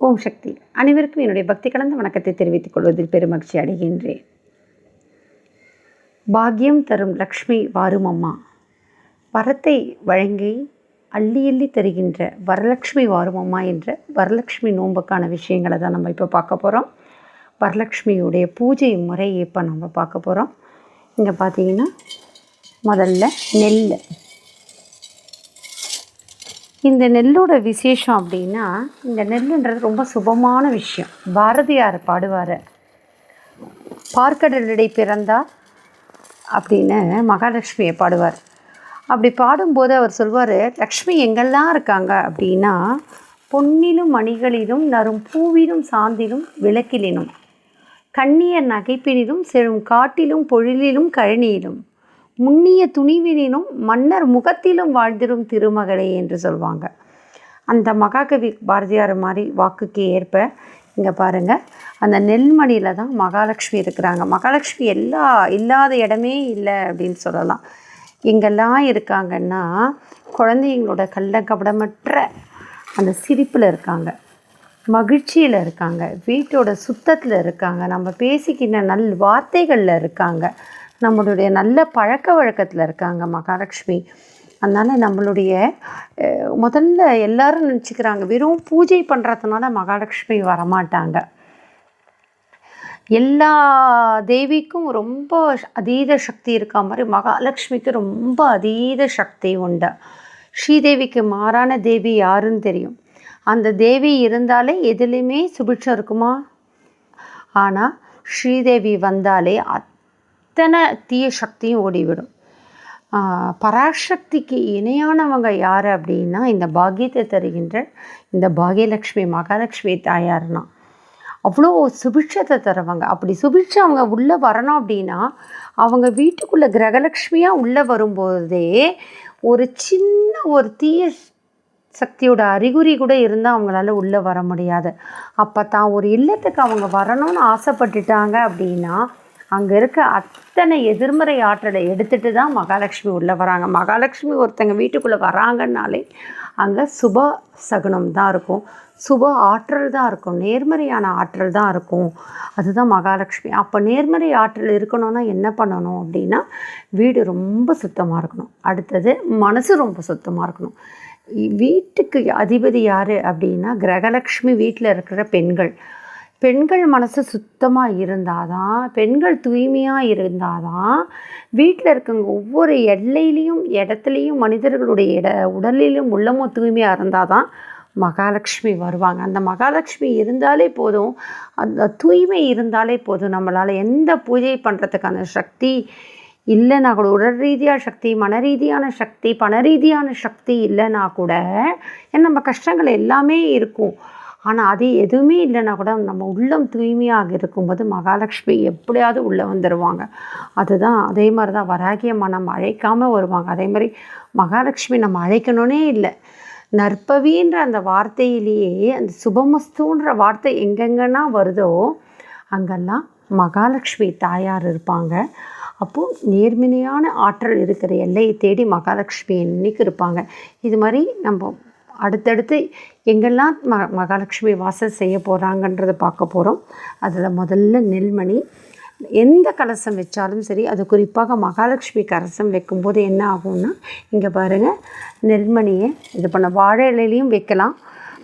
ஓம் சக்தி. அனைவருக்கும் என்னுடைய பக்தி கலந்த வணக்கத்தை தெரிவித்துக் கொள்வதில் பெருமகிழ்ச்சி அடைகின்றேன். பாக்கியம் தரும் லக்ஷ்மி வாரும் அம்மா வரத்தை வழங்கி அள்ளி அள்ளி தருகின்ற வரலட்சுமி வாரும் அம்மா என்ற வரலக்ஷ்மி நோம்புக்கான விஷயங்களை தான் நம்ம இப்போ பார்க்க போகிறோம் வரலக்ஷ்மியுடைய பூஜை முறையை இப்போ நம்ம பார்க்க போகிறோம் இங்கே பார்த்தீங்கன்னா முதல்ல நெல் இந்த நெல்லோட விசேஷம் அப்படின்னா இந்த நெல்லுன்றது ரொம்ப சுபமான விஷயம். பாரதியார் பாடுவார் பார்க்கடலிடை பிறந்தார் அப்படின்னு மகாலட்சுமியை பாடுவார். அப்படி பாடும்போது அவர் சொல்வார் லக்ஷ்மி எங்கெல்லாம் இருக்காங்க? அப்படின்னா பொன்னிலும் மணிகளிலும் நரும் பூவிலும் சாந்திலும் விளக்கிலினும் கண்ணியர் நகைப்பினிலும் செழும் காட்டிலும் பொழிலிலும் கழனியிலும். முன்னிய துணிவினும் மன்னர் முகத்திலும் வாழ்ந்திரும் திருமகளே என்று சொல்லுவாங்க அந்த மகாகவி பாரதியார் மாதிரி வாக்குக்கு ஏற்ப இங்கே பாருங்கள் அந்த நெல்மணியில் தான் மகாலட்சுமி இருக்கிறாங்க. மகாலட்சுமி எல்லா இல்லாத இடமே இல்லை அப்படின்னு சொல்லலாம். எங்கெல்லாம் இருக்காங்கன்னா குழந்தைங்களோட கள்ள கபடமற்ற அந்த சிரிப்பில் இருக்காங்க. மகிழ்ச்சியில் இருக்காங்க. வீட்டோட சுத்தத்தில் இருக்காங்க. நம்ம பேசிக்கின்ற நல் வார்த்தைகளில் இருக்காங்க. நம்மளுடைய நல்ல பழக்க வழக்கத்தில் இருக்காங்க மகாலட்சுமி. அதனால் நம்மளுடைய முதல்ல எல்லாரும் நினச்சிக்கிறாங்க வெறும் பூஜை பண்ணுறதுனால மகாலட்சுமி வரமாட்டாங்க. எல்லா தேவிக்கும் ரொம்ப அதீத சக்தி இருக்கா மாதிரி மகாலட்சுமிக்கு ரொம்ப அதீத சக்தி உண்டு. ஸ்ரீதேவிக்கு மாறான தேவி யாருன்னு தெரியும். அந்த தேவி இருந்தாலே எதுலேயுமே சுபிட்சம் இருக்குமா? ஆனால் ஸ்ரீதேவி வந்தாலே அத்தனை தீய சக்தியும் ஓடிவிடும். பராசக்திக்கு இணையானவங்க யார் அப்படின்னா இந்த பாக்கியத்தை தருகின்ற இந்த பாகியலக்ஷ்மி மகாலட்சுமி தாயார்னா. அவ்வளோ சுபிட்சத்தை தருவாங்க. அப்படி சுபிட்சம் அவங்க உள்ளே வரணும் அப்படின்னா அவங்க வீட்டுக்குள்ளே கிரகலக்ஷ்மியாக உள்ளே வரும்போதே ஒரு சின்ன ஒரு தீய சக்தியோட அறிகுறி கூட இருந்தால் அவங்களால உள்ளே வர முடியாது. அப்போ தான் ஒரு இல்லத்துக்கு அவங்க வரணும்னு ஆசைப்பட்டுட்டாங்க அப்படின்னா அங்கே இருக்க அத்தனை எதிர்மறை ஆற்றலை எடுத்துட்டு தான் மகாலட்சுமி உள்ளே வராங்க. மகாலட்சுமி ஒருத்தங்க வீட்டுக்குள்ளே வராங்கன்னாலே அங்கே சுப சகுனம் தான் இருக்கும். சுப ஆற்றல் தான் இருக்கும். நேர்மறையான ஆற்றல் தான் இருக்கும். அதுதான் மகாலட்சுமி. அப்போ நேர்மறை ஆற்றல் இருக்கணும்னா என்ன பண்ணணும் அப்படின்னா வீடு ரொம்ப சுத்தமாக இருக்கணும். அடுத்தது மனசு ரொம்ப சுத்தமாக இருக்கணும். வீட்டுக்கு அதிபதி யார் அப்படின்னா கிரகலக்ஷ்மி வீட்டில் இருக்கிற பெண்கள். பெண்கள் மனசு சுத்தமாக இருந்தால் தான் பெண்கள் தூய்மையாக இருந்தால் தான் வீட்டில் இருக்கவங்க ஒவ்வொரு எல்லையிலையும் இடத்துலையும் மனிதர்களுடைய இட உடலிலும் உள்ளமும் தூய்மையாக இருந்தால் தான் மகாலட்சுமி வருவாங்க. அந்த மகாலட்சுமி இருந்தாலே போதும். அந்த தூய்மை இருந்தாலே போதும். நம்மளால் எந்த பூஜை பண்ணுறதுக்கான சக்தி இல்லைனா கூட உடல் ரீதியான சக்தி மன ரீதியான சக்தி பண ரீதியான சக்தி இல்லைனா கூட ஏன்னா நம்ம கஷ்டங்கள் எல்லாமே இருக்கும். ஆனால் அது எதுவுமே இல்லைனா கூட நம்ம உள்ளம் தூய்மையாக இருக்கும்போது மகாலட்சுமி எப்படியாவது உள்ளே வந்துடுவாங்க அதுதான் அதே மாதிரி தான் வராகியம்மா நம்ம அழைக்காமல் வருவாங்க. அதே மாதிரி மகாலட்சுமி நம்ம அழைக்கணுன்னே இல்லை. நற்பவின்ற அந்த வார்த்தையிலேயே அந்த சுபமஸ்துன்ற வார்த்தை எங்கெங்கன்னா வருதோ அங்கெல்லாம் மகாலட்சுமி தாயார் இருப்பாங்க. அப்போது நேர்மையான ஆற்றல் இருக்கிற எல்லையை தேடி மகாலட்சுமி இன்னைக்கு இருப்பாங்க. இது மாதிரி நம்ம அடுத்தடுத்து எங்கெல்லாம் ம மகாலட்சுமி வாசல் செய்ய போகிறாங்கன்றதை பார்க்க போகிறோம் அதில் முதல்ல நெல்மணி. எந்த கலசம் வச்சாலும் சரி அது குறிப்பாக மகாலட்சுமி கலசம் வைக்கும்போது என்ன ஆகும்னா இங்கே பாருங்கள் நெல்மணியை இது பண்ண வாழை இலையிலையும் வைக்கலாம்.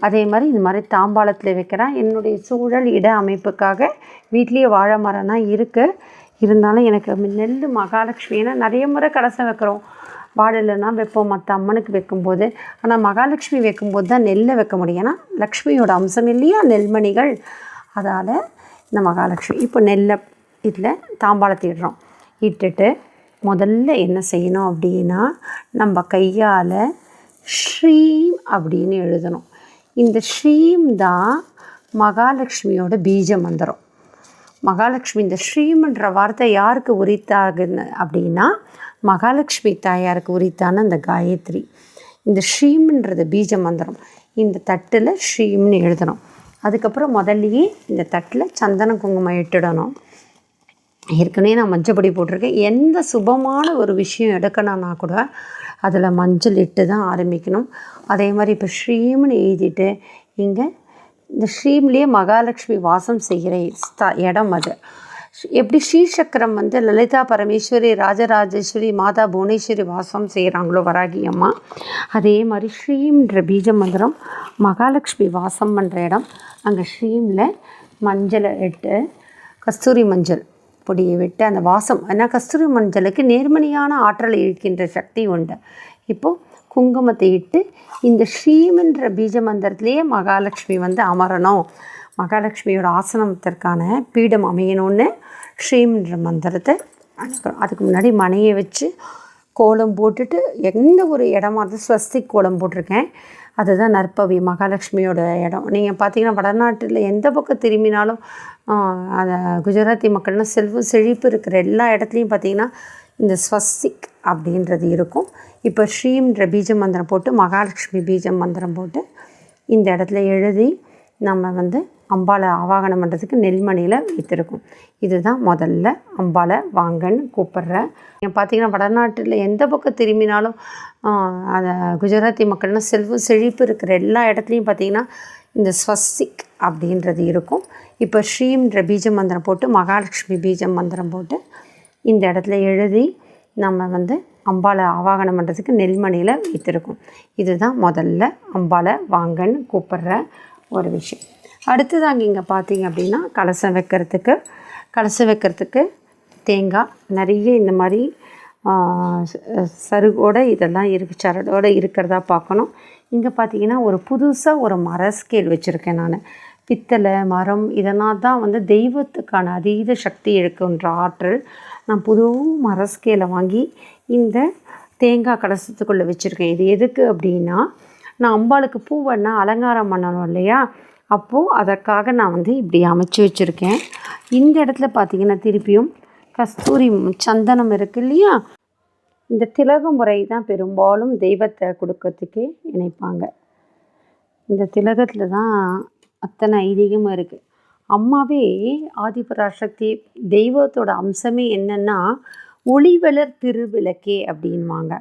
அதே மாதிரி இந்த மாதிரி தாம்பாளத்தில் வைக்கிறேன் என்னுடைய சூழல் இட அமைப்புக்காக வீட்லேயே வாழை மரம்னா இருக்குது இருந்தாலும் எனக்கு நெல் மகாலட்சுமி. ஏன்னா நிறைய முறை கலசம் வைக்கிறோம். வாழையிலனா வைப்போம். மற்ற அம்மனுக்கு வைக்கும்போது ஆனால் மகாலட்சுமி வைக்கும்போது தான் நெல்லை வைக்க முடியும். ஏன்னா லக்ஷ்மியோட அம்சம் இல்லையா? நெல்மணிகள். அதால் இந்த மகாலட்சுமி. இப்போ நெல்லை இதில் தாம்பாளத்தை இடுறோம் இட்டுட்டு முதல்ல என்ன செய்யணும் அப்படின்னா நம்ம கையால் ஸ்ரீம் அப்படின்னு எழுதணும். இந்த ஸ்ரீம் தான் மகாலட்சுமியோட பீஜ மந்திரம். மகாலட்சுமி இந்த ஸ்ரீம்ன்ற வார்த்தை யாருக்கு உரித்தாகுன்னு அப்படின்னா மகாலட்சுமி தாயாருக்கு உரித்தான அந்த காயத்ரி. இந்த ஸ்ரீம்ன்றது பீஜ மந்திரம். இந்த தட்டில் ஸ்ரீம்னு எழுதணும். அதுக்கப்புறம் முதல்லையே இந்த தட்டில் சந்தன குங்குமம் இட்டுடணும். ஏற்கனவே நான் மஞ்சள் பொடி போட்டிருக்கேன். எந்த சுபமான ஒரு விஷயம் எடுக்கணும்னா கூட அதில் மஞ்சள் இட்டு தான் ஆரம்பிக்கணும். அதே மாதிரி இப்போ ஸ்ரீம்னு எழுதிட்டு இங்கே இந்த ஸ்ரீம்லேயே மகாலட்சுமி வாசம் செய்கிற ஸ்த இடம் அது. எப்படி ஸ்ரீசக்கரம் வந்து லலிதா பரமேஸ்வரி ராஜராஜேஸ்வரி மாதா புவனேஸ்வரி வாசம் செய்கிறாங்களோ வராகி அம்மா? அதே மாதிரி ஸ்ரீம்ன்ற பீஜ மந்திரம் மகாலட்சுமி வாசம் பண்ணுற இடம் அங்கே ஸ்ரீமில் மஞ்சளை இட்டு கஸ்தூரி மஞ்சள் பொடியை விட்டு அந்த வாசம் ஏன்னா கஸ்தூரி மஞ்சளுக்கு நேர்மணியான ஆற்றலை இழுக்கின்ற சக்தி உண்டு. இப்போது குங்குமத்தை இட்டு இந்த ஸ்ரீம்ன்ற பீஜ மந்திரத்திலேயே மகாலட்சுமி வந்து அமரணும். மகாலட்சுமியோட ஆசனத்திற்கான பீடம் அமையணும்னு ஸ்ரீம்ன்ற மந்திரத்தை அனுப்புகிறோம் அதுக்கு முன்னாடி மனையை வச்சு கோலம் போட்டுட்டு எந்த ஒரு இடமா இருந்தாலும் ஸ்வஸ்திக் கோலம் போட்டிருக்கேன். அதுதான் நற்பவி மகாலட்சுமியோட இடம். நீங்கள் பார்த்தீங்கன்னா வடநாட்டில் எந்த பக்கம் திரும்பினாலும் அந்த குஜராத்தி மக்கள்னால் செல்வம் செழிப்பு இருக்கிற எல்லா இடத்துலையும் பார்த்தீங்கன்னா இந்த ஸ்வஸ்திக் அப்படின்றது இருக்கும். இப்போ ஸ்ரீம்ன்ற பீஜ மந்திரம் போட்டு மகாலட்சுமி பீஜ மந்திரம் போட்டு இந்த இடத்துல எழுதி நம்ம வந்து அம்பாளை ஆவாகனம் பண்ணுறதுக்கு நெல்மணியில் வைத்திருக்கும். இதுதான் முதல்ல அம்பாளை வாங்கன்னு கூப்பிட்றேன். பார்த்தீங்கன்னா வடநாட்டில் எந்த பக்கம் திரும்பினாலும் அந்த குஜராத்தி மக்கள்னால் செல்வம் செழிப்பு இருக்கிற எல்லா இடத்துலையும் பார்த்திங்கன்னா இந்த ஸ்வஸ்திக் அப்படின்றது இருக்கும். இப்போ ஸ்ரீம்ன்ற பீஜ மந்திரம் போட்டு மகாலட்சுமி பீஜ மந்திரம் போட்டு இந்த இடத்துல எழுதி நம்ம வந்து அம்பாளை ஆவாகனம் பண்ணுறதுக்கு நெல்மணியில் வைத்திருக்கோம். இதுதான் முதல்ல அம்பாளை வாங்கன்னு கூப்பிட்ற ஒரு விஷயம். அடுத்ததாங்க இங்கே பார்த்தீங்க அப்படின்னா கலசம் வைக்கிறதுக்கு கலசம் வைக்கிறதுக்கு தேங்காய் நிறைய இந்த மாதிரி சருகோடு இதெல்லாம் இருக்கு சரடோடு இருக்கிறதா பார்க்கணும். இங்கே பார்த்தீங்கன்னா ஒரு புதுசாக ஒரு மர ஸ்கேல் வச்சுருக்கேன் நான். பித்தளை மரம் இதெல்லாம் தான் வந்து தெய்வத்துக்கான அதீத சக்தி இருக்குன்ற ஆற்றல் நான் புது மர ஸ்கேலை வாங்கி இந்த தேங்காய் கலசத்துக்குள்ளே வச்சுருக்கேன். இது எதுக்கு அப்படின்னா நான் அம்பாளுக்கு பூ பூவண்ணா அலங்காரம் பண்ணணும் இல்லையா? அப்போது அதற்காக நான் வந்து இப்படி அமைச்சு வச்சுருக்கேன். இந்த இடத்துல பார்த்திங்கன்னா திருப்பியும் கஸ்தூரி சந்தனம் இருக்குது இல்லையா? இந்த திலக முறை தான் பெரும்பாலும் தெய்வத்தை கொடுக்கறதுக்கே நினைப்பாங்க இந்த திலகத்தில் தான் அத்தனை ஐதீகமும் இருக்குது அம்மாவே ஆதிபராசக்தி தெய்வத்தோட அம்சமே என்னென்னா ஒளிவளர் திருவிளக்கே அப்படின்வாங்க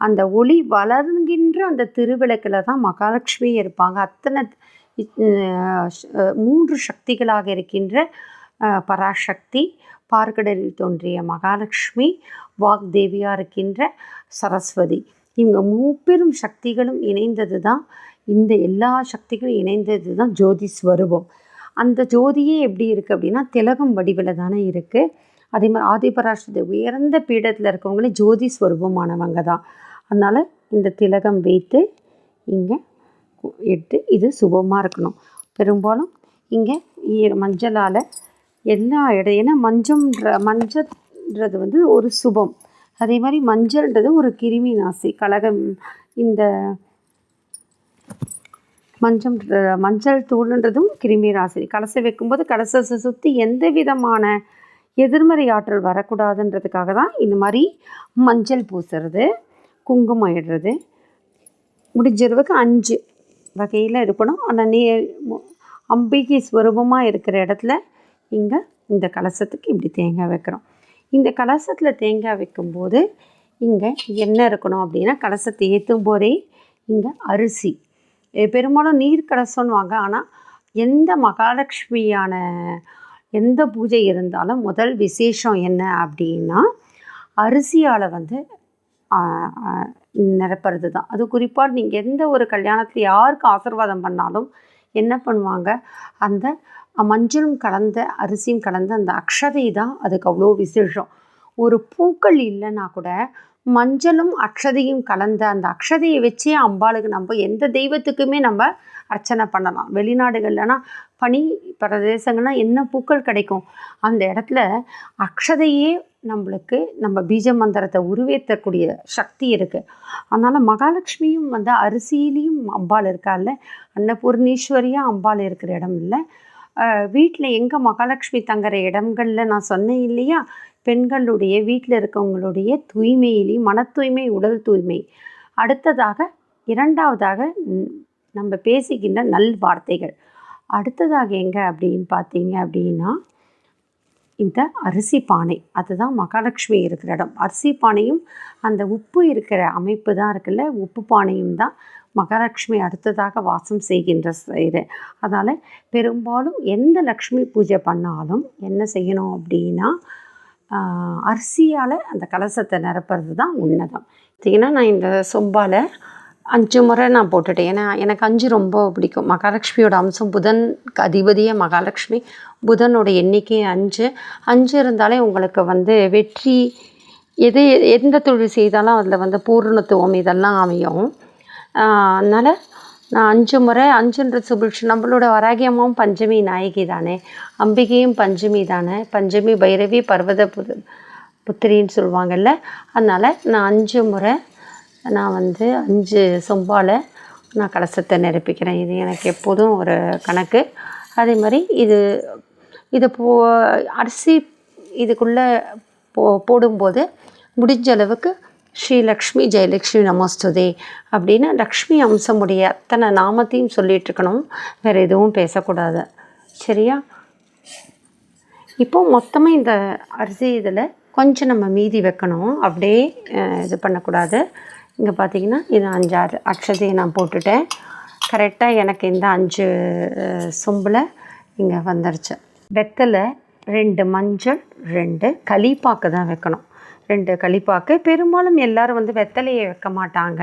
அந்த ஒளி வளர்கின்ற அந்த திருவிளக்கில் தான் மகாலட்சுமி இருப்பாங்க. அத்தனை மூன்று சக்திகளாக இருக்கின்ற பராசக்தி பார்க்கடலில் தோன்றிய மகாலட்சுமி வாக்தேவியாக இருக்கின்ற சரஸ்வதி. இவங்க மூப்பெரும் சக்திகளும் இணைந்தது தான் இந்த எல்லா சக்திகளும் இணைந்தது தான் ஜோதி ஸ்வரூபம் அந்த ஜோதியே எப்படி இருக்குது அப்படின்னா திலகம் வடிவில் தானே இருக்குது அதே மாதிரி ஆதிபராஷ்டத்தை உயர்ந்த பீடத்தில் இருக்கவங்களே ஜோதி ஸ்வரூபமானவங்க தான். அதனால் இந்த திலகம் வைத்து இங்கே எடுத்து இது சுபமாக இருக்கணும். பெரும்பாலும் இங்கே மஞ்சளால் எல்லா இடம் ஏன்னா மஞ்சம்ன்ற மஞ்சள்ன்றது வந்து ஒரு சுபம். அதே மாதிரி மஞ்சள்ன்றது ஒரு கிருமி நாசி கலகம் இந்த மஞ்சம் மஞ்சள் தூள்ன்றதும் கிருமி ராசி கலசை வைக்கும்போது கலசத்தை சுற்றி எந்த விதமான எதிர்மறை ஆற்றல் வரக்கூடாதுன்றதுக்காக தான் இந்த மாதிரி மஞ்சள் பூசுறது குங்குமம் இடுறது. முடிஞ்சளவுக்கு அஞ்சு வகையில் இருக்கணும். அந்த நீ அம்பிகை ஸ்வரூபமாக இருக்கிற இடத்துல இங்கே இந்த கலசத்துக்கு இப்படி தேங்காய் வைக்கிறோம். இந்த கலசத்தில் தேங்காய் வைக்கும்போது இங்கே என்ன இருக்கணும் அப்படின்னா கலசத்தை ஏற்றும் போதே இங்கே அரிசி. பெரும்பாலும் நீர் கலசம்னு வாங்க ஆனால் எந்த மகாலட்சுமியான எந்த பூஜை இருந்தாலும் முதல் விசேஷம் என்ன அப்படின்னா அரிசியால் வந்து நிரப்புறது தான் அது குறிப்பாக நீங்கள் எந்த ஒரு கல்யாணத்தில் யாருக்கு ஆசிர்வாதம் பண்ணாலும் என்ன பண்ணுவாங்க? அந்த மஞ்சளும் கலந்த அரிசியும் கலந்த அந்த அக்ஷதை தான் அதுக்கு அவ்வளோ விசேஷம். ஒரு பூக்கள் இல்லைன்னா கூட மஞ்சளும் அக்ஷதையும் கலந்த அந்த அக்ஷதையை வச்சே அம்பாளுக்கு நம்ம எந்த தெய்வத்துக்குமே நம்ம அர்ச்சனை பண்ணலாம். வெளிநாடுகள்லனா பனி பிரதேசங்கள்னால் என்ன பூக்கள் கிடைக்கும்? அந்த இடத்துல அக்ஷதையே நம்மளுக்கு நம்ம பீஜ மந்திரத்தை உருவேற்றக்கூடிய சக்தி இருக்குது அதனால் மகாலட்சுமியும் வந்து அரிசியிலையும் அம்பாள் இருக்கால அன்னபூர்ணீஸ்வரியாக அம்பாள் இருக்கிற இடம் இல்லை. வீட்டில் எங்கே மகாலட்சுமி தங்குற இடங்களில் நான் சொன்னேன் இல்லையா? பெண்களுடைய வீட்டில் இருக்கவங்களுடைய தூய்மையிலையும் மன தூய்மை உடல் தூய்மை. அடுத்ததாக இரண்டாவதாக நம்ம பேசுகின்ற நல் வார்த்தைகள் அடுத்ததாக எங்கே அப்படின்னு பார்த்தீங்க அப்படின்னா இந்த அரிசி பானை. அதுதான் மகாலட்சுமி இருக்கிற இடம். அரிசி பானையும் அந்த உப்பு இருக்கிற அமைப்பு தான் இருக்குல்ல. உப்பு பானையும் தான் மகாலட்சுமி அடுத்ததாக வாசம் செய்கின்ற இது அதனால் பெரும்பாலும் எந்த லக்ஷ்மி பூஜை பண்ணாலும் என்ன செய்யணும் அப்படின்னா அரிசியால் அந்த கலசத்தை நிரப்புறது தான் உன்னதம். பார்த்திங்கன்னா நான் இந்த சொம்பால் அஞ்சு முறை நான் போட்டுட்டேன். ஏன்னா எனக்கு அஞ்சு ரொம்ப பிடிக்கும். மகாலட்சுமியோட அம்சம் புதன் அதிபதியே மகாலட்சுமி. புதனோட எண்ணிக்கை அஞ்சு. அஞ்சு இருந்தாலே உங்களுக்கு வந்து வெற்றி எது எந்த தொழில் செய்தாலும் அதில் வந்து பூர்ணத்துவம் இதெல்லாம் அமையும். அதனால் நான் அஞ்சு முறை அஞ்சுன்ற சுபிட்சம் நம்மளோட வராகியமும் பஞ்சமி நாயகி தானே. அம்பிகையும் பஞ்சமி தானே. பஞ்சமி பைரவி பர்வத புத்திரின்னு சொல்லுவாங்கல்ல. அதனால் நான் அஞ்சு முறை நான் வந்து அஞ்சு சொம்பால் நான் கலசத்தை நிரப்பிக்கிறேன். இது எனக்கு எப்போதும் ஒரு கணக்கு. அதே மாதிரி இது இதை போ அரிசி இதுக்குள்ளே போ போடும்போது முடிஞ்ச அளவுக்கு ஸ்ரீ லக்ஷ்மி ஜெயலக்ஷ்மி நமஸ்துதே அப்படின்னு லக்ஷ்மி அம்சமுடைய அத்தனை நாமத்தையும் சொல்லிகிட்ருக்கணும் வேறு எதுவும் பேசக்கூடாது. சரியா? இப்போது மொத்தமாக இந்த அரிசி இதில் கொஞ்சம் நம்ம மீதி வைக்கணும். அப்படியே இது பண்ணக்கூடாது. இங்கே பார்த்தீங்கன்னா இது அஞ்சாறு அக்ஷதையை நான் போட்டுட்டேன். கரெக்டாக எனக்கு இந்த அஞ்சு சொம்பில் இங்கே வந்துருச்சு. வெத்தலை ரெண்டு மஞ்சள் ரெண்டு களிப்பாக்கு தான் வைக்கணும். ரெண்டு களிப்பாக்கு. பெரும்பாலும் எல்லோரும் வந்து வெத்தலையை வைக்க மாட்டாங்க.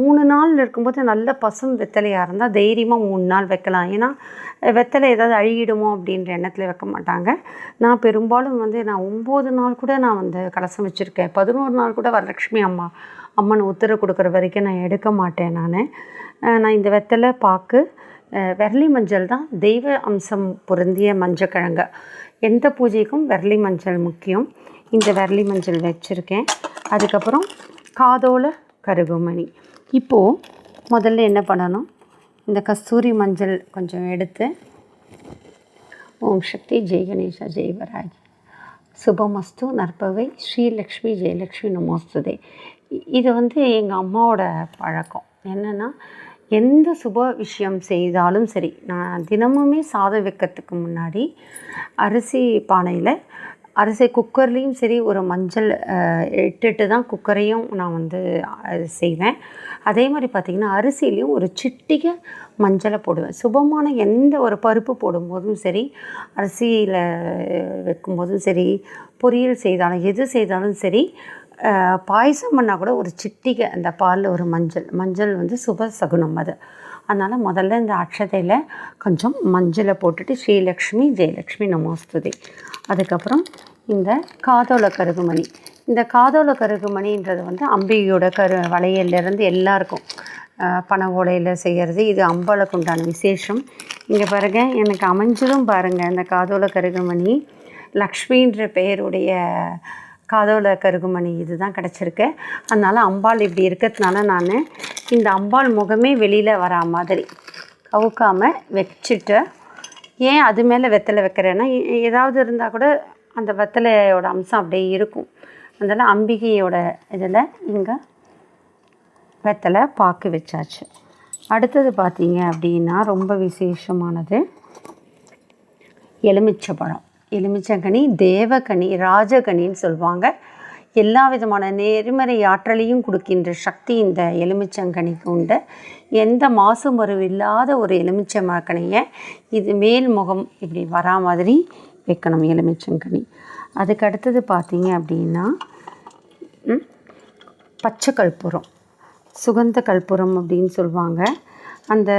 மூணு நாள் இருக்கும்போது நல்ல பசும் வெத்தலையாக இருந்தால் தைரியமாக மூணு நாள் வைக்கலாம். ஏன்னா வெத்தலை ஏதாவது அழுகிடுமோ அப்படின்ற எண்ணத்தில் வைக்க மாட்டாங்க. நான் பெரும்பாலும் வந்து நான் ஒம்பது நாள் கூட நான் வந்து கலசம் வச்சுருக்கேன். பதினோரு நாள் கூட வரலட்சுமி அம்மா அம்மன் உத்தரவு கொடுக்குற வரைக்கும் நான் எடுக்க மாட்டேன் நான். நான் இந்த வெத்தலை பாக்கு விரலி மஞ்சள் தான் தெய்வ அம்சம் பொருந்திய மஞ்சக்கிழங்கு எந்த பூஜைக்கும் விரலி மஞ்சள் முக்கியம். இந்த விரலி மஞ்சள் வச்சுருக்கேன். அதுக்கப்புறம் காதோல கருகுமணி. இப்போது முதல்ல என்ன பண்ணணும்? இந்த கஸ்தூரி மஞ்சள் கொஞ்சம் எடுத்து ஓம் சக்தி ஜெய் கணேஷா ஜெய் வராகி. சுபமஸ்து நற்பவை ஸ்ரீலக்ஷ்மி ஜெயலக்ஷ்மி நமோஸ்துதே. இது வந்து எங்கள் அம்மாவோட பழக்கம். என்னென்னா எந்த சுப விஷயம் செய்தாலும் சரி நான் தினமுமே சாதம் வைக்கிறதுக்கு முன்னாடி அரிசி பானையில் அரிசி குக்கர்லேயும் சரி ஒரு மஞ்சள் இட்டுட்டு தான் குக்கரையும் நான் வந்து செய்வேன். அதே மாதிரி பார்த்திங்கன்னா அரிசிலையும் ஒரு சிட்டிகை மஞ்சளை போடுவேன். சுபமான எந்த ஒரு பருப்பு போடும்போதும் சரி அரிசியில் வைக்கும்போதும் சரி பொரியல் செய்தாலும் எது செய்தாலும் சரி பாயசம் பண்ணால் கூட ஒரு சிட்டிகை அந்த பாலில் ஒரு மஞ்சள். மஞ்சள் வந்து சுப சகுனம் அது. அதனால் முதல்ல இந்த அக்ஷதையில் கொஞ்சம் மஞ்சளை போட்டுட்டு ஸ்ரீலக்ஷ்மி ஜெயலக்ஷ்மி நமோஸ்துதி அதுக்கப்புறம் இந்த காதோல கருகுமணி. இந்த காதோல கருகுமணின்றது வந்து அம்பிகையோட கரு வளையல்லேருந்து எல்லாருக்கும் பண ஓலையில் செய்கிறது இது அம்பாளுக்கு உண்டான விசேஷம். இங்கே பாருங்கள் எனக்கு அமைஞ்சதும் பாருங்கள் இந்த காதோல கருகுமணி லக்ஷ்மின்ற பெயருடைய காதோல கருகுமணி இது தான் கிடச்சிருக்கு. அதனால் அம்பாள் இப்படி இருக்கிறதுனால நான் இந்த அம்பாள் முகமே வெளியில் வரா மாதிரி கவுக்காமல் வச்சுட்டு ஏன் அது மேலே வெத்தலை வைக்கிறேன்னா ஏதாவது இருந்தால் கூட அந்த வெத்தலையோட அம்சம் அப்படியே இருக்கும். அதனால் அம்பிகையோட இதில் இங்கே வெத்தலை பாக்கு வச்சாச்சு. அடுத்தது பார்த்தீங்க அப்படின்னா ரொம்ப விசேஷமானது எலுமிச்சை பழம். எலுமிச்சங்கனி தேவகனி ராஜகனின்னு சொல்லுவாங்க. எல்லா விதமான நேர்மறை ஆற்றலையும் கொடுக்கின்ற சக்தி இந்த எலுமிச்சங்கனிக்கு உண்டு. எந்த மாசு மருவு இல்லாத ஒரு எலுமிச்சை மரக்கனியை இது மேல் முகம் இப்படி வரா மாதிரி வைக்கணும் எலுமிச்சங்கனி. அதுக்கு அடுத்தது பார்த்தீங்க அப்படின்னா பச்சை கற்பூரம். சுகந்த கற்பூரம் அப்படின்னு சொல்லுவாங்க. அந்த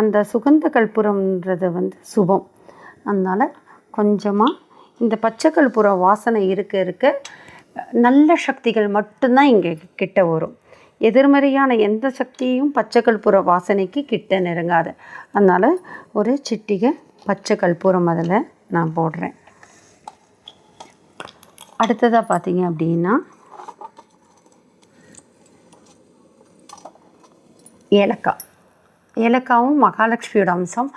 அந்த சுகந்த கற்பூரம்ன்றது வந்து சுபம். அதனால் கொஞ்சமாக இந்த பச்சை கற்பூரம் வாசனை இருக்க இருக்க நல்ல சக்திகள் மட்டும்தான் இங்கே கிட்ட வரும். எதிர்மறையான எந்த சக்தியும் பச்சை கற்பூர வாசனைக்கு கிட்ட நெருங்காது. அதனால் ஒரு சிட்டிகை பச்சை கற்பூரம் அதில் நான் போடுறேன். அடுத்ததாக பார்த்தீங்க அப்படின்னா ஏலக்காய். ஏலக்காவும் மகாலட்சுமியோட அம்சம்.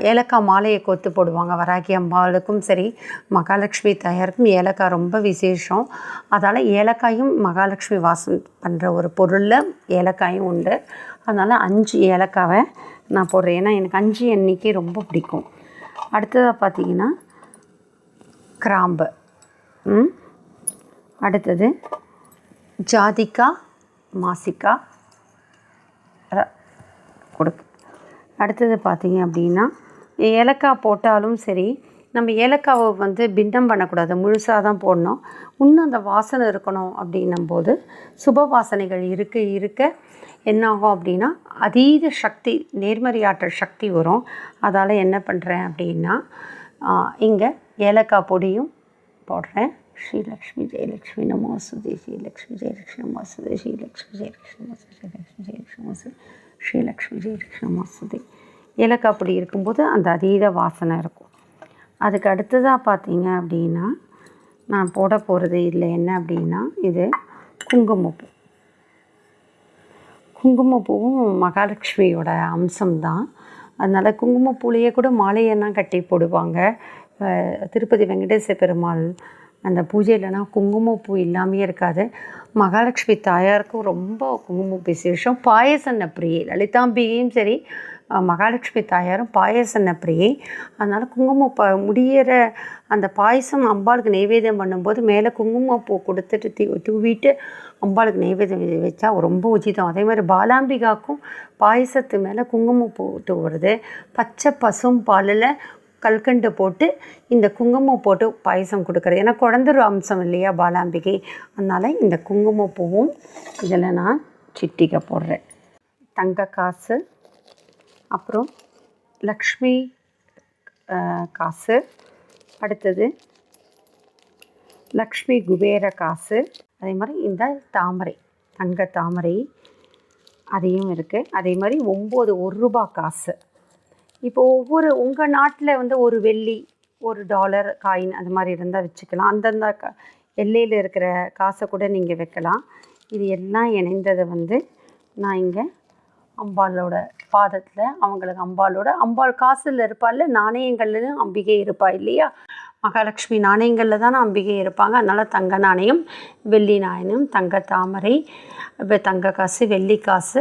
ஏலக்காய் மாலையை கொத்து போடுவாங்க. வராகி அம்பாளுக்கும் சரி மகாலட்சுமி தயாருக்கும் ஏலக்காய் ரொம்ப விசேஷம். அதால் ஏலக்காயும் மகாலட்சுமி வாசம் பண்ணுற ஒரு பொருளில் ஏலக்காயும் உண்டு. அதனால் அஞ்சு ஏலக்காவை நான் போடுறேன். ஏன்னா எனக்கு அஞ்சு எண்ணிக்கை ரொம்ப பிடிக்கும். அடுத்ததாக பார்த்தீங்கன்னா கிராம்பு. அடுத்தது ஜாதிக்காய் மாசிக்காய் ர- கொடுக்கு அடுத்தது பார்த்தீங்க அப்படின்னா ஏலக்காய் போட்டாலும் சரி நம்ம ஏலக்காவை வந்து பிண்டம் பண்ணக்கூடாது முழுசாக தான் போடணும். இன்னும் அந்த வாசனை இருக்கணும் அப்படின்னும் போது சுப வாசனைகள் இருக்க இருக்க என்னாகும் அப்படின்னா அதீத சக்தி நேர்மறையாற்றல் சக்தி வரும். அதால் என்ன பண்ணுறேன் அப்படின்னா இங்கே ஏலக்காய் பொடியும் போடுறேன். ஸ்ரீலக்ஷ்மி ஜெயலக்ஷ்மி நமோசுதே ஸ்ரீலக்ஷ்மி ஜெயலக்ஷ்மி நமோசுதே ஸ்ரீலக்ஷ்மி ஜெயலக்ஷ்மி நமோசுதே ஸ்ரீலக்ஷ்மி ஜெயலக்ஷ்மி நமோசுதே ஸ்ரீலக்ஷ்மி ஜெயலக்ஷ்மி நமோசுதே இலக்கு அப்படி இருக்கும்போது அந்த அதீத வாசனை இருக்கும். அதுக்கு அடுத்ததாக பார்த்தீங்க அப்படின்னா நான் போட போகிறது இதில் என்ன அப்படின்னா இது குங்குமப்பூ. குங்குமப்பூவும் மகாலட்சுமியோட அம்சம்தான். அதனால் குங்குமப்பூலையே கூட மாலையெல்லாம் கட்டி போடுவாங்க. திருப்பதி வெங்கடேச பெருமாள் அந்த பூஜையிலலாம் குங்குமப்பூ இல்லாமையே இருக்காது. மகாலட்சுமி தாயாருக்கும் ரொம்ப குங்குமப்பூ விசேஷம் பாயசன்ன பிரியை லலிதாம்பிகையும் சரி மகாலட்சுமி தாயாரும் பாயசன்ன பிரியை அதனால் குங்குமம் ப முடியிற அந்த பாயசம் அம்பாளுக்கு நைவேத்தியம் பண்ணும்போது மேலே குங்குமப்பூ கொடுத்துட்டு தீ தூவிட்டு அம்பாளுக்கு நைவேத்தியம் வச்சா ரொம்ப உச்சிதம். அதே மாதிரி பாலாம்பிகாக்கும் பாயசத்து மேலே குங்குமப்பூ தூவுறது. பச்சை பசும் பாலில் கல்கண்டு போட்டு இந்த குங்குமம் போட்டு பாயசம் கொடுக்குறது. ஏன்னா குழந்தை அம்சம் இல்லையா பாலாம்பிகை. அதனால் இந்த குங்குமப்பூவும் இதில் நான் சிட்டிக்க போடுறேன். தங்க காசு அப்புறம் லக்ஷ்மி காசு. அடுத்தது லக்ஷ்மி குபேர காசு. அதே மாதிரி இந்த தாமரை தங்க தாமரை அதையும் இருக்குது அதே மாதிரி ஒம்பது ஒரு ரூபா காசு. இப்போ ஒவ்வொரு உங்கள் நாட்டில் வந்து ஒரு வெள்ளி ஒரு டாலர் காயின் அது மாதிரி இருந்தால் வச்சுக்கலாம். அந்தந்த க எல்லையில் இருக்கிற காசை கூட நீங்கள் வைக்கலாம். இது எல்லாம் இணைந்ததை வந்து நான் இங்கே அம்பாளோட பாதத்தில் அவங்களுக்கு அம்பாலோட அம்பாள் காசில் இருப்பாள் நாணயங்கள்லையும் அம்பிகை இருப்பா இல்லையா? மகாலட்சுமி நாணயங்களில் தானே அம்பிகை இருப்பாங்க. அதனால் தங்க நாணயம் வெள்ளி நாணயம் தங்க தாமரை இப்போ தங்க காசு வெள்ளி காசு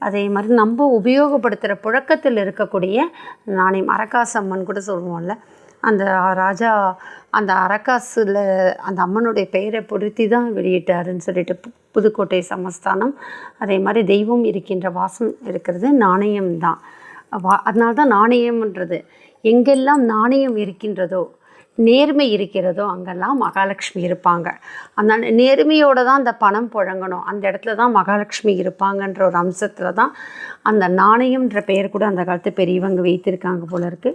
அதே மாதிரி நம்ம உபயோகப்படுத்துகிற புழக்கத்தில் இருக்கக்கூடிய நாணயம் அரக்காசு அம்மன் கூட சொல்லுவோம்ல. அந்த ராஜா அந்த அரக்காசில் அந்த அம்மனுடைய பெயரை பொருத்தி தான் வெளியிட்டாருன்னு சொல்லிட்டு பு- புதுக்கோட்டை சமஸ்தானம். அதே மாதிரி தெய்வம் இருக்கின்ற வாசம் இருக்கிறது நாணயம் தான் வா அதனால தான் நாணயம்ன்றது. எங்கெல்லாம் நாணயம் இருக்கின்றதோ நேர்மை இருக்கிறதோ அங்கெல்லாம் மகாலட்சுமி இருப்பாங்க. அந்த நேர்மையோடு தான் அந்த பணம் புழங்கணும். அந்த இடத்துல தான் மகாலட்சுமி இருப்பாங்கன்ற ஒரு அம்சத்தில் தான் அந்த நாணயம்ன்ற பெயர் கூட அந்த காலத்து பெரியவங்க வைத்திருக்காங்க போல இருக்கு.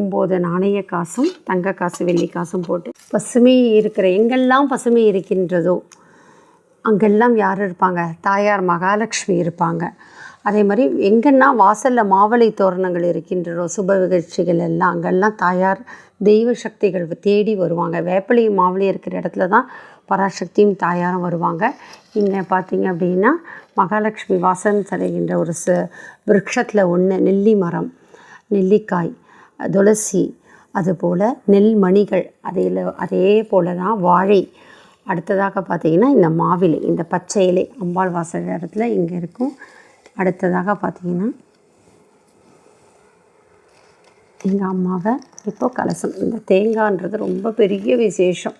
ஒம்பது நாணய காசும் தங்க காசு வெள்ளி காசும் போட்டு பசுமை இருக்கிற எங்கெல்லாம் பசுமை இருக்கின்றதோ அங்கெல்லாம் யார் இருப்பாங்க? தாயார் மகாலட்சுமி இருப்பாங்க. அதே மாதிரி எங்கன்னா வாசலில் மாவளை தோரணங்கள் இருக்கின்றதோ சுப நிகழ்ச்சிகள் எல்லாம் அங்கெல்லாம் தாயார் தெய்வ சக்திகள் தேடி வருவாங்க. வேப்பிலையும் மாவளையும் இருக்கிற இடத்துல தான் பராசக்தியும் தாயாரும் வருவாங்க. இங்கே பார்த்தீங்க அப்படின்னா மகாலட்சுமி வாசன் தருகின்ற ஒரு ச விரக்ஷத்தில் ஒன்று நெல்லி மரம் நெல்லிக்காய் துளசி அதுபோல் நெல் மணிகள் அதில் அதே போல் தான் வாழை. அடுத்ததாக பார்த்தீங்கன்னா இந்த மாவிலை இந்த பச்சை இலை அம்பாள் வாசல் இடத்துல இங்கே இருக்கும். அடுத்ததாக பார்த்தீங்கன்னா எங்கள் அம்மாவை இப்போ கலசம். இந்த தேங்காய்ன்றது ரொம்ப பெரிய விசேஷம்.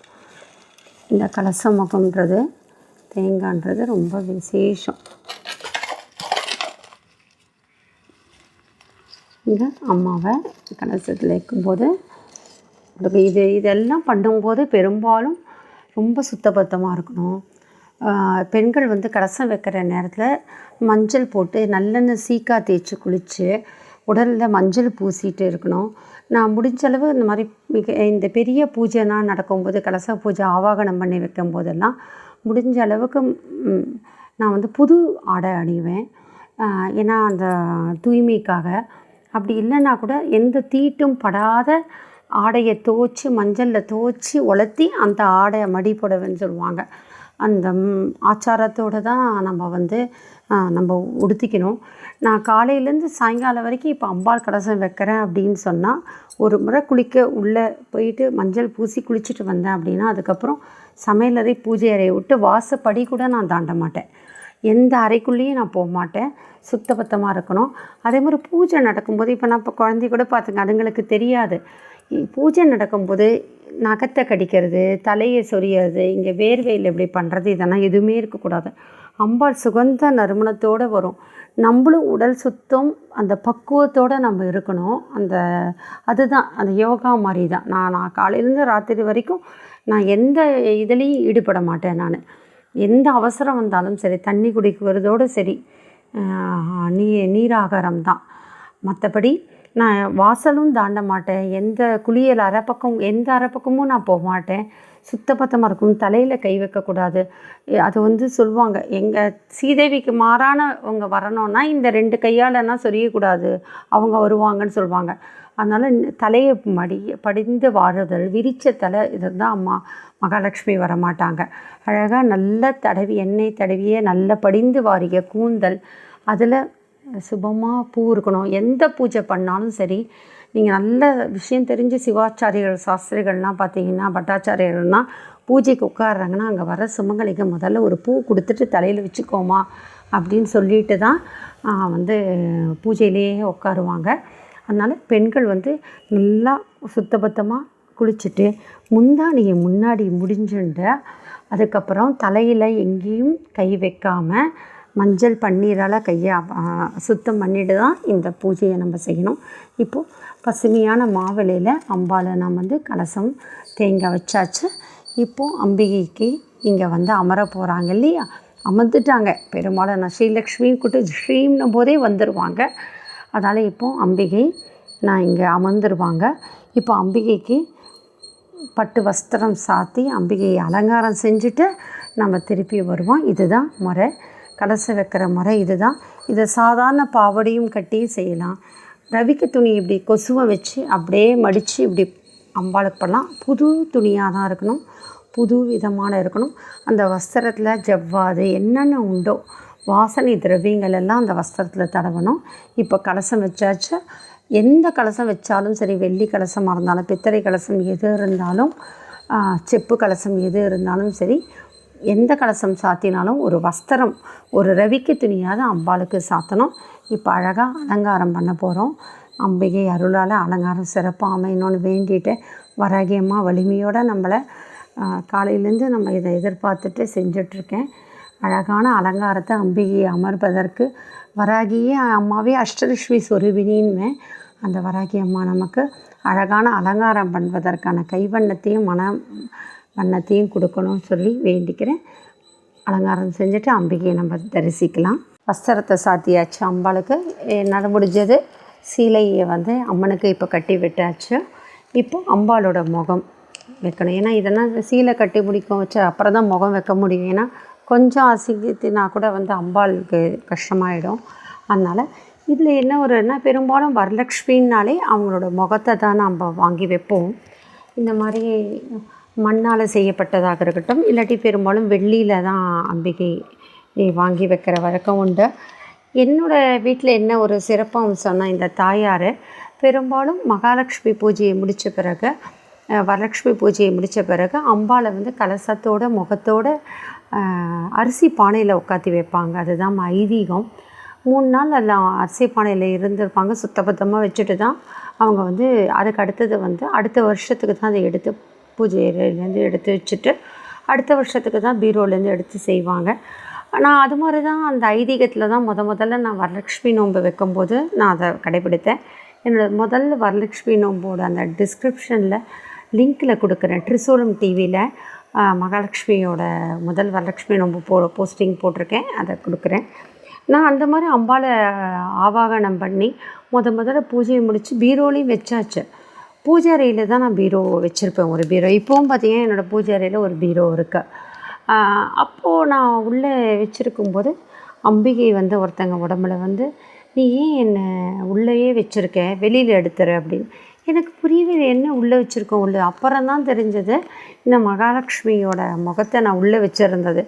இந்த கலச முகம்ன்றது தேங்காய்ன்றது ரொம்ப விசேஷம். இங்கே அம்மாவை கலசத்தில் வைக்கும்போது இது இதெல்லாம் பண்ணும்போது பெரும்பாலும் ரொம்ப சுத்தபத்தமாக இருக்கணும். பெண்கள் வந்து கலசம் வைக்கிற நேரத்தில் மஞ்சள் போட்டு நல்லெண்ணெய் சீக்கா தேய்ச்சி குளித்து உடலில் மஞ்சள் பூசிட்டு இருக்கணும். நான் முடிஞ்ச அளவு இந்த மாதிரி மிக இந்த பெரிய பூஜைலாம் நடக்கும்போது கலச பூஜை ஆவாகனம் பண்ணி வைக்கும் போதெல்லாம் முடிஞ்ச அளவுக்கு நான் வந்து புது ஆடை அணிவேன். ஏன்னா அந்த தூய்மைக்காக. அப்படி இல்லைன்னா கூட எந்த தீட்டும் படாத ஆடையை துவச்சி மஞ்சளில் துவச்சி உலர்த்தி அந்த ஆடையை மடி புடவைன்னு சொல்லுவாங்க. அந்த ஆச்சாரத்தோடு தான் நம்ம வந்து நம்ம உடுத்திக்கணும். நான் காலையிலேருந்து சாயங்காலம் வரைக்கும் இப்போ அம்பாள் கலசம் வைக்கிறேன் அப்படின்னு சொன்னால் ஒரு முறை குளிக்க உள்ளே போயிட்டு மஞ்சள் பூசி குளிச்சுட்டு வந்தேன் அப்படின்னா அதுக்கப்புறம் சமையலறை பூஜை அறையை விட்டு வாசப்படி கூட நான் தாண்ட மாட்டேன். எந்த அறைக்குள்ளேயும் நான் போக மாட்டேன். சுத்தபத்தமாக இருக்கணும். அதே மாதிரி பூஜை நடக்கும்போது இப்போ நான் இப்போ குழந்தை கூட பார்த்துங்க அதுங்களுக்கு தெரியாது. பூஜை நடக்கும்போது நகத்தை கடிக்கிறது தலையை சொரியறது இங்கே வேர்வையில் இப்படி பண்ணுறது இதெல்லாம் எதுவுமே இருக்கக்கூடாது. அம்பாள் சுகந்த நறுமணத்தோடு வரும். நம்மளும் உடல் சுத்தம் அந்த பக்குவத்தோடு நம்ம இருக்கணும். அந்த அதுதான் அந்த யோகா மாதிரி தான் நான் நான் காலையிலேருந்து ராத்திரி வரைக்கும் நான் எந்த இதுலேயும் ஈடுபட மாட்டேன் நான். எந்த அவசரம் வந்தாலும் சரி தண்ணி குடிக்கிறதோடு சரி நீ நீராகாரம் தான். மற்றபடி நான் வாசலும் தாண்ட மாட்டேன். எந்த குளியல் அரைப்பக்கம் எந்த அரைப்பக்கமும் நான் போக மாட்டேன். சுத்தபத்தமாக இருக்கும். தலையில் கை வைக்கக்கூடாது. அது வந்து சொல்லுவாங்க எங்கள் சீதேவிக்கு மாறானவங்க வரணும்னா இந்த ரெண்டு கையாலன்னா சொரியக்கூடாது. அவங்க வருவாங்கன்னு சொல்லுவாங்க. அதனால் தலையை மடி படிந்து வாழுதல் விரித்த தலை இதுதான் அம்மா மகாலட்சுமி வரமாட்டாங்க. அழகாக நல்ல தடவி எண்ணெய் தடவியே நல்ல படிந்து வாரிய கூந்தல். அதில் சுபமாக பூ இருக்கணும். எந்த பூஜை பண்ணாலும் சரி நீங்கள் நல்ல விஷயம் தெரிஞ்ச சிவாச்சாரியர்கள் சாஸ்திரிகள்லாம் பார்த்தீங்கன்னா பட்டாச்சாரியர்கள்லாம் பூஜைக்கு உட்காடுறாங்கன்னா அங்கே வர சுமங்கலிக்கு முதல்ல ஒரு பூ கொடுத்துட்டு தலையில் வச்சுக்கோமா அப்படின்னு சொல்லிட்டு தான் வந்து பூஜையிலேயே உட்காருவாங்க. அதனால் பெண்கள் வந்து நல்லா சுத்தபத்தமாக குளிச்சுட்டு முந்தானியை முன்னாடி முடிஞ்சுட்டு அதுக்கப்புறம் தலையில் எங்கேயும் கை வைக்காமல் மஞ்சள் பன்னீரால் கையை சுத்தம் பண்ணிட்டு தான் இந்த பூஜையை நம்ம செய்யணும். இப்போது பசுமையான மாவிலையில் அம்பாவை நாம் வந்து கலசம் தேங்காய் வச்சாச்சு. இப்போது அம்பிகைக்கு இங்கே வந்து அமர போகிறாங்க இல்லையா? அமர்ந்துட்டாங்க. பெரும்பாலும் நான் ஸ்ரீலக்ஷ்மின்னு கூட்டு ஸ்ரீம்னும் போதே வந்துடுவாங்க அதனால் இப்போது அம்பிகை நான் இங்கே அமர்ந்துருவாங்க. இப்போ அம்பிகைக்கு பட்டு வஸ்திரம் சாத்தி அம்பிகையை அலங்காரம் செஞ்சுட்டு நம்ம திருப்பி வருவோம். இதுதான் முறை. கலசம் வைக்கிற முறை இதுதான். இதை சாதாரண பாவடையும் கட்டியும் செய்யலாம். ரவிக்கு துணி இப்படி கொசுவை வச்சு அப்படியே மடித்து இப்படி அம்பாளுக்கு பண்ணலாம். புது துணியாக தான் இருக்கணும். புது விதமான இருக்கணும். அந்த வஸ்திரத்தில் ஜவ்வாது என்னென்ன உண்டோ வாசனை திரவியங்கள் எல்லாம் அந்த வஸ்திரத்தில் தடவணும். இப்போ கலசம் வச்சாச்சு. எந்த கலசம் வச்சாலும் சரி வெள்ளி கலசமாக இருந்தாலும் பித்தளை கலசம் எது இருந்தாலும் செப்பு கலசம் எது இருந்தாலும் சரி எந்த கலசம் சாத்தினாலும் ஒரு வஸ்திரம் ஒரு ரவிக்கு துணியாவது அம்பாளுக்கு சாத்தணும். இப்போ அழகாக அலங்காரம் பண்ண போகிறோம் அம்பிகை அருளால் அலங்காரம் சிறப்பாக அமையணும்னு வேண்டிட்டு வராகியம்மா வலிமையோடு நம்மளை காலையிலேருந்து நம்ம இதை எதிர்பார்த்துட்டு செஞ்சிட்ருக்கேன். அழகான அலங்காரத்தை அம்பிகையை அமர்வதற்கு வராகியே அம்மாவே அஷ்டலட்சுமி சொருபினின்னு அந்த வராகி அம்மா நமக்கு அழகான அலங்காரம் பண்ணுவதற்கான கைவண்ணத்தையும் மன வண்ணத்தையும் கொடுக்கணும்னு சொல்லி வேண்டிக்கிறேன். அலங்காரம் செஞ்சுட்டு அம்பிகையை நம்ம தரிசிக்கலாம். வஸ்திரத்தை சாத்தியாச்சு அம்பாளுக்கு. என்னால் முடிஞ்சது சீலையை வந்து அம்மனுக்கு இப்போ கட்டி விட்டாச்சு. இப்போ அம்பாளோட முகம் வைக்கணும். ஏன்னா இதெல்லாம் சீலை கட்டி முடிக்க வச்சு அப்புறம் தான் முகம் வைக்க முடியும். ஏன்னா கொஞ்சம் அசிங்கத்தினா கூட வந்து அம்பாளுக்கு கஷ்டமாயிடும். அதனால் இதில் என்ன ஒரு என்ன பெரும்பாலும் வரலக்ஷ்மின்னாலே அவங்களோட முகத்தை தான் நம்ம வாங்கி வைப்போம். இந்த மாதிரி மண்ணால் செய்யப்பட்டதாக இருக்கட்டும் இல்லாட்டி பெரும்பாலும் வெள்ளியில் தான் அம்பிகை வாங்கி வைக்கிற வழக்கம் உண்டு. என்னோடய வீட்டில் என்ன ஒரு சிறப்பம்சம்னா இந்த தாயார் பெரும்பாலும் மகாலட்சுமி பூஜையை முடித்த பிறகு வரலட்சுமி பூஜையை முடித்த பிறகு அம்பாவை வந்து கலசத்தோட முகத்தோட அரிசி பானையில் உட்காத்தி வைப்பாங்க. அதுதான் ஐதீகம். மூணு நாள் எல்லாம் அரிசி பானையில் இருந்திருப்பாங்க. சுத்தபத்தமாக வச்சுட்டு தான் அவங்க வந்து அதுக்கு அடுத்தது வந்து அடுத்த வருஷத்துக்கு தான் அதை எடுத்து பூஜையிலேருந்து எடுத்து வச்சுட்டு அடுத்த வருஷத்துக்கு தான் பீரோலேருந்து எடுத்து செய்வாங்க. நான் அது மாதிரி தான் அந்த ஐதீகத்தில் தான் முத முதல்ல நான் வரலட்சுமி நோன்பு வைக்கும்போது நான் அதை கடைப்பிடித்தேன் என்னோடய முதல்ல வரலட்சுமி நோம்போட அந்த டிஸ்கிரிப்ஷனில் லிங்க்கில் கொடுக்குறேன். ட்ரிசோலம் டிவியில் மகாலட்சுமியோட முதல் வரலட்சுமி நோம்பு போ போஸ்டிங் போட்டிருக்கேன். அதை கொடுக்குறேன். நான் அந்த மாதிரி அம்பாவை ஆவாகனம் பண்ணி முத முதல்ல பூஜையை முடித்து பீரோலையும் வச்சாச்சு. பூஜை அறையில் தான் நான் பீரோ வச்சுருப்பேன் ஒரு பீரோ. இப்போவும் பார்த்தீங்கன்னா என்னோடய பூஜை அறையில் ஒரு பீரோ இருக்குது அப்போது நான் உள்ளே வச்சுருக்கும்போது அம்பிகை வந்து ஒருத்தங்க உடம்புல வந்து நீ ஏன் என்னை உள்ளேயே வச்சுருக்க? வெளியில் எடுத்துரு அப்படின்னு. எனக்கு புரியவே என்ன உள்ளே வச்சுருக்கோம்? உள்ளே. அப்புறம் தான் தெரிஞ்சது இந்த மகாலட்சுமியோட முகத்தை நான் உள்ளே வச்சுருந்தது.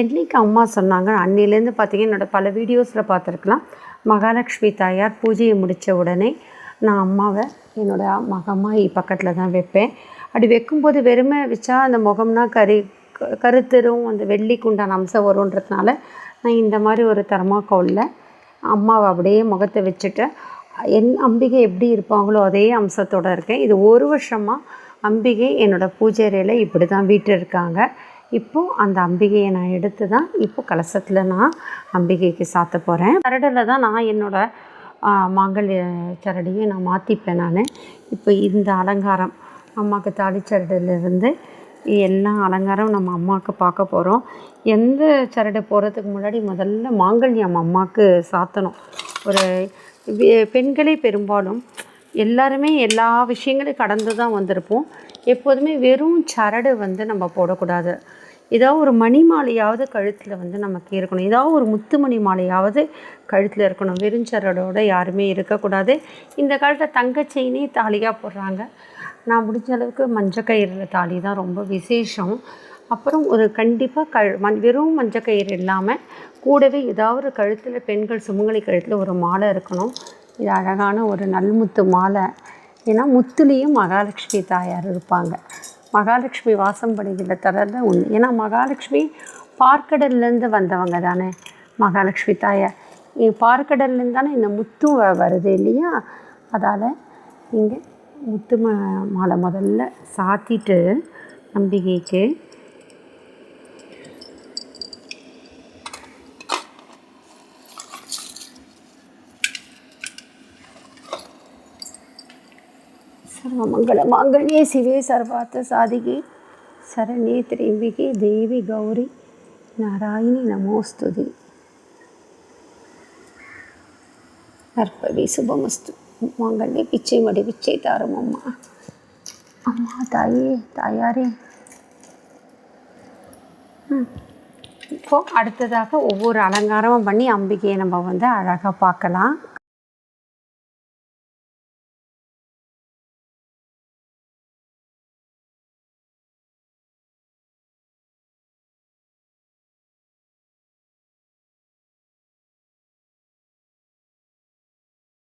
என்னைக்கு அம்மா சொன்னாங்க அன்னிலேருந்து பார்த்தீங்கன்னா என்னோடய பல வீடியோஸில் பார்த்துருக்கலாம். மகாலட்சுமி தாயார் பூஜையை முடித்த உடனே நான் அம்மாவை என்னோடய மகமாக பக்கத்தில் தான் வைப்பேன். அப்படி வைக்கும்போது வெறுமை வச்சா அந்த முகம்னா கறி கருத்தரும் அந்த வெள்ளிக்கு உண்டான அம்சம் வருன்றதுனால நான் இந்த மாதிரி ஒரு தர்மாக்கோலில் அம்மாவை அப்படியே முகத்தை வச்சுட்டு என் அம்பிகை எப்படி இருப்பாங்களோ அதே அம்சத்தோடு இருக்கேன். இது ஒரு வருஷமாக அம்பிகை என்னோடய பூஜை அறையில் இப்படி தான் வீட்டு இருக்காங்க. இப்போது அந்த அம்பிகையை நான் எடுத்து தான் இப்போ கலசத்தில் நான் அம்பிகைக்கு சாத்த போகிறேன் கரடில் தான் நான் என்னோடய மாங்கல்ய சரடியை நான் மாற்றிப்பேன் நான். இப்போ இந்த அலங்காரம் அம்மாவுக்கு தாலிச்சரடிலிருந்து எல்லா அலங்காரம் நம்ம அம்மாவுக்கு பார்க்க போகிறோம் எந்த சரடு போகிறதுக்கு முன்னாடி முதல்ல மாங்கல்யம் அம்மாவுக்கு சாத்தணும். ஒரு பெண்களே பெரும்பாலும் எல்லாருமே எல்லா விஷயங்களையும் கடந்து தான் வந்திருப்போம். எப்போதுமே வெறும் சரடு வந்து நம்ம போடக்கூடாது. ஏதாவது ஒரு மணி மாலையாவது கழுத்தில் வந்து நமக்கு இருக்கணும் ஏதாவது ஒரு முத்து மணி மாலையாவது கழுத்தில் இருக்கணும். வெறுஞ்சரடோட யாருமே இருக்கக்கூடாது. இந்த காலத்தில் தங்க தாலியாக போடுறாங்க. நான் முடிஞ்ச அளவுக்கு மஞ்சள் கயிறில் தாலி தான் ரொம்ப விசேஷம். அப்புறம் ஒரு கண்டிப்பாக க மண் வெறும் மஞ்சள் கயிறு இல்லாமல் கூடவே ஏதாவது ஒரு கழுத்தில் பெண்கள் சுமங்கலி கழுத்தில் ஒரு மாலை இருக்கணும். இது அழகான ஒரு நல்முத்து மாலை. ஏன்னா முத்துலேயும் மகாலட்சுமி தாயார் இருப்பாங்க. மகாலட்சுமி வாசம் படுகிற தரதான் ஒன்று ஏன்னா மகாலட்சுமி பார்க்கடல்லேருந்து வந்தவங்க தானே. மகாலட்சுமி தாயார் பார்க்கடல்லேருந்து தானே இந்த முத்து வருது இல்லையா? அதால் இங்கே முத்து மா மாலை முதல்ல சாத்திட்டு நம்பிக்கைக்கு சர்வமங்கள மாங்கல்யே சிவே சர்வார்த்த சாதிகி. சரணே திரியம்பிகே தேவி கௌரி. நாராயணி நமோஸ்துதி. நற்பவி சுபமஸ்து. மாங்கல்யே பிச்சை மடி பிச்சை தாரும் அம்மா. அம்மா தாயே தாயாரே. இப்போது இப்போ அடுத்ததாக ஒவ்வொரு அலங்காரமும் பண்ணி அம்பிகையை நம்ம வந்து அழகாக பார்க்கலாம்.